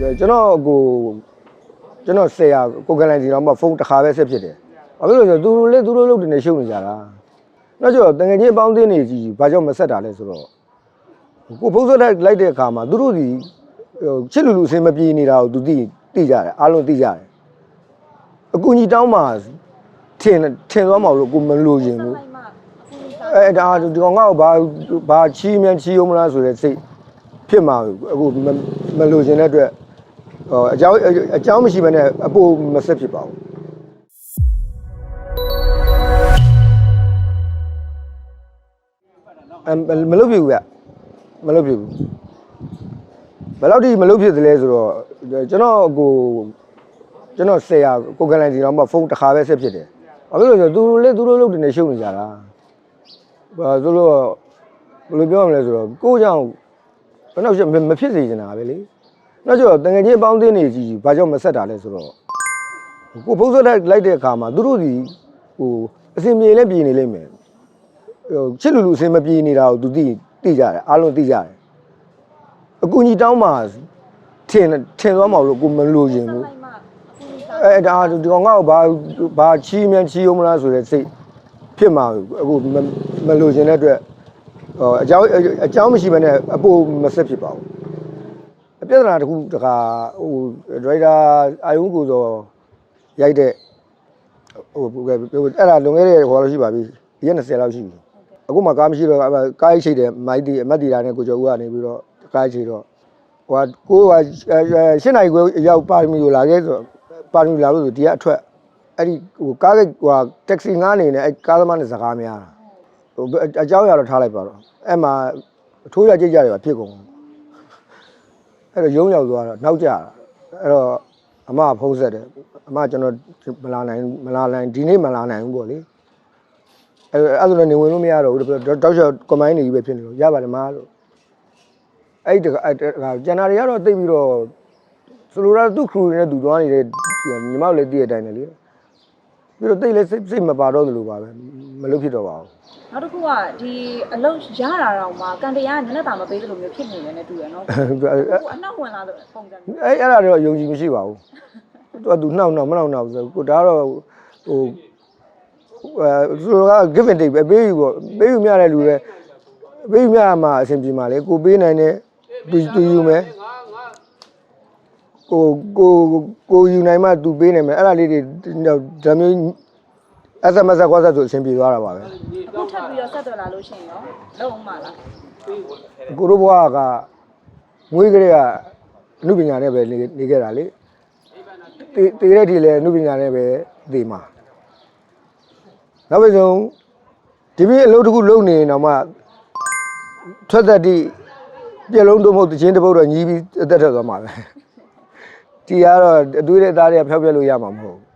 ကျွန်တော်ကိုကျွန်တော်ဆရာကိုကလိုင်းစီတော့မှဖုန်းတစ်ခါပဲဆက်ဖြစ်တယ်။ဘာဖြစ်လို့လဲဆိုတော့သူတို့လည်းသူတို့လုပ်တယ်နေရှုပ်နေကြတာ။နောက်ကျတော့တငယ်ချင်းအပေါင်းအသင်းတွေကြီးဘာကြောင့်မဆက်တာလဲဆိုတော့ကိုဖုန်းဆက်လိုက်တဲ့အခါမှာသူတို့ဒီဟိုချစ်လူလူအစင်မပြေနေတာကိုသူသိသိကြတယ်အားလုံးသိကြတယ်။အကူကြီးတောင်းမှထင်ထင်သွားမှာလို့ကိုမလို့ရင်ဘူးလိုက်မှအခုအဲဒါဒီကောင်ကဘာဘာချီးမြန်ချီးအောင်မလားဆိုတဲ့စိတ်ဖြစ်မှာအခုမမလို့ခြင်းတဲ့အတွက် ဟောအကြောင်းအကြောင်းမရှိဘဲနဲ့အပိုမဆက်ဖြစ်ပါဘူးအမ်မလုပ်ပြဘူးဗျမလုပ်ပြဘူးဘယ်လောက်ထိမလုပ်ဖြစ်သလဲဆိုတော့ကျွန်တော်ကိုကျွန်တော်ဆရာကိုကလိုင်းစီတော့မှဖုန်းတစ်ခါပဲဆက်ဖြစ်တယ်ဘာဖြစ်လို့လဲဆိုတော့သူတို့လည်းသူတို့လုပ်တယ်နေရှုပ်နေကြတာဘာဆိုလို့ဘယ်လိုပြောရမလဲဆိုတော့ကိုယ့်ကြောင့်ဘယ်တော့မှမဖြစ်စေချင်တာပဲလေ နောက်ကျတော့တငယ်ချင်းအပေါင်းအသင်းတွေကြီးဘာကြောင့်မဆက်တာလဲဆိုတော့ကိုဖုန်းဆက်လိုက်တဲ့အခါမှာသူတို့ဒီဟိုအစင်ပြေလဲပြေနေလိမ့်မယ်ဟိုချစ်လူလူအစင်မပြေနေတာကိုသူသိသိကြတယ်အားလုံးသိကြတယ်အကူကြီးတောင်းမှထင်ထင်သွားမှာလို့ကိုမလို့ရင်ဘူးလိုက်မှအခုအဲဒါဒီကောင်ကဘာဘာချီးမြန်ချီးအောင်မလားဆိုတဲ့စိတ်ဖြစ်မှာအခုမမလို့ခြင်းတဲ့အတွက်ဟောအကြောင်းအကြောင်းမရှိဘဲနဲ့အပိုမဆက်ဖြစ်ပါဘူးအ ပြဿနာတစ်ခုတခါဟိုဒရိုက်တာအာယုံကိုဆိုရိုက်တဲ့ဟိုအဲ့ဒါလွန်ခဲ့တဲ့ဟောလို့ရှိပါပြီရက်20လောက်ရှိပြီအခုမှကားမရှိတော့ကားချိတ်တယ်မိုက်တီအမတ်တီလာနဲ့ကိုကျော်ဦးကနေပြီးတော့ကားချိတ်တော့ဟိုကိုကရှင်းနိုင်ကိုရောက်ပါရမီကိုလာခဲ့ဆိုပါရမီလာလို့ဆိုဒီကအထွက်အဲ့ဒီဟိုကားဟိုတက္ကစီငားနေနဲ့အဲ့ကားသမားနဲ့စကားများတာဟိုအเจ้าရတော့ထားလိုက်ပါတော့အဲ့မှာအထိုးရကြိတ်ကြတယ်ပါဖြစ်ကုန် အဲ့တော့ရုံးရောက်သွားတော့နောက်ကျတာအဲ့တော့အမဖုံးဆက်တယ်အမကျွန်တော်မလာနိုင်မလာနိုင်ဒီနေ့မလာနိုင်ဘူးပေါ့လေအဲ့အဲ့ဒါဆိုလည်းနေဝင်လို့မရတော့ဘူးတောက်လျှောက်ကွန်မိုင်းနေကြီးပဲဖြစ်နေလို့ရပါတယ်မလို့အဲ့ဒီတကအဲ့ကျန်တာတွေကတော့တိတ်ပြီးတော့ဆိုလိုတာသူ့ခရူနဲ့သူသွားနေတဲ့ညီမတို့လည်းတည့်ရတဲ့အတိုင်းလေ ပြီးတော့တိတ်လည်းစိတ်မပါတော့သလိုပါပဲမလုပ်ဖြစ်တော့ပါဘူးနောက်တစ်ခုကဒီအလုပ်ရတာတော့မှကန်တရားကနည်းနည်းတာမပေးသလိုမျိုးဖြစ်နေတယ်နဲ့တူရနော်ကိုအနောက်ဝင်လာတဲ့ပုံစံမျိုးအဲ့အဲ့ဒါတော့ယုံကြည်မရှိပါဘူးသူကသူနှောက်နှောက်မနှောက်နှောက်ဆိုကိုဒါတော့ဟိုအဲသူက give and take ပဲပေးယူပေါ့ပေးယူမြတဲ့လူတွေပေးယူမြမှာအဆင်ပြေမှာလေကိုပေးနိုင်တဲ့သူသူယူမယ် ကိုကိုကိုယူနိုင်မှသူပေးနိုင်မယ်အဲ့ဒါလေးတွေဒါမျိုး SMS ကွာဆက်ဆိုအဆင်ပြေသွားတာပါပဲအခုထပ်ပြီးတော့ဆက်သွယ်လာလို့ရှိရင်ရောလုံးအောင်မလားကိုတို့ဘွားကမွေးကလေးကအမှုပညာနဲ့ပဲနေနေခဲ့တာလေတေတေတဲ့ဒီလေအမှုပညာနဲ့ပဲသေမှာနောက်ပြီးဆုံးဒီပြည့်အလုပ်တစ်ခုလုပ်နေရင်တော့မှထွက်သက်တိပြက်လုံးတို့မဟုတ်တချင်းတစ်ပုတ်တော့ညီးပြီးအသက်ထွက်သွားမှာပဲ တီကတော့အတွေးတဲ့အသားတွေကဖျောက်ပြလို့ရမှာမဟုတ်ဘူး